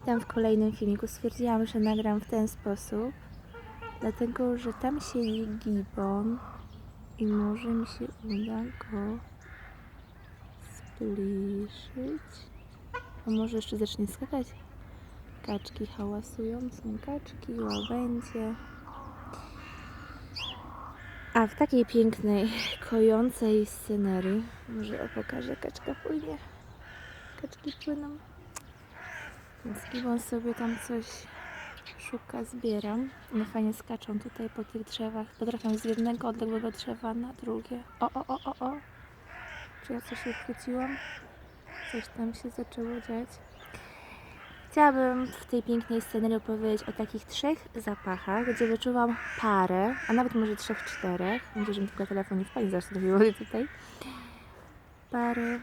Witam w kolejnym filmiku. Stwierdziłam, że nagram w ten sposób, dlatego że tam siedzi gibon i może mi się uda go zbliżyć. A może jeszcze zacznie skakać? Kaczki hałasują, są kaczki, łabędzie. A w takiej pięknej, kojącej scenerii, może o pokażę, kaczka płynie. Kaczki płyną. Więc Gibbon sobie tam coś szuka, zbieram. One fajnie skaczą tutaj po tych drzewach. Potrafią z jednego odległego drzewa na drugie. O, o, o, o, o. Czy ja coś uchwyciłam? Coś tam się zaczęło dziać. Chciałabym w tej pięknej scenerii opowiedzieć o takich trzech zapachach, gdzie wyczuwam parę, a nawet może trzech, czterech. Mam nadzieję, że mi tylko telefon nie wpadnie zaraz wody tutaj. Parę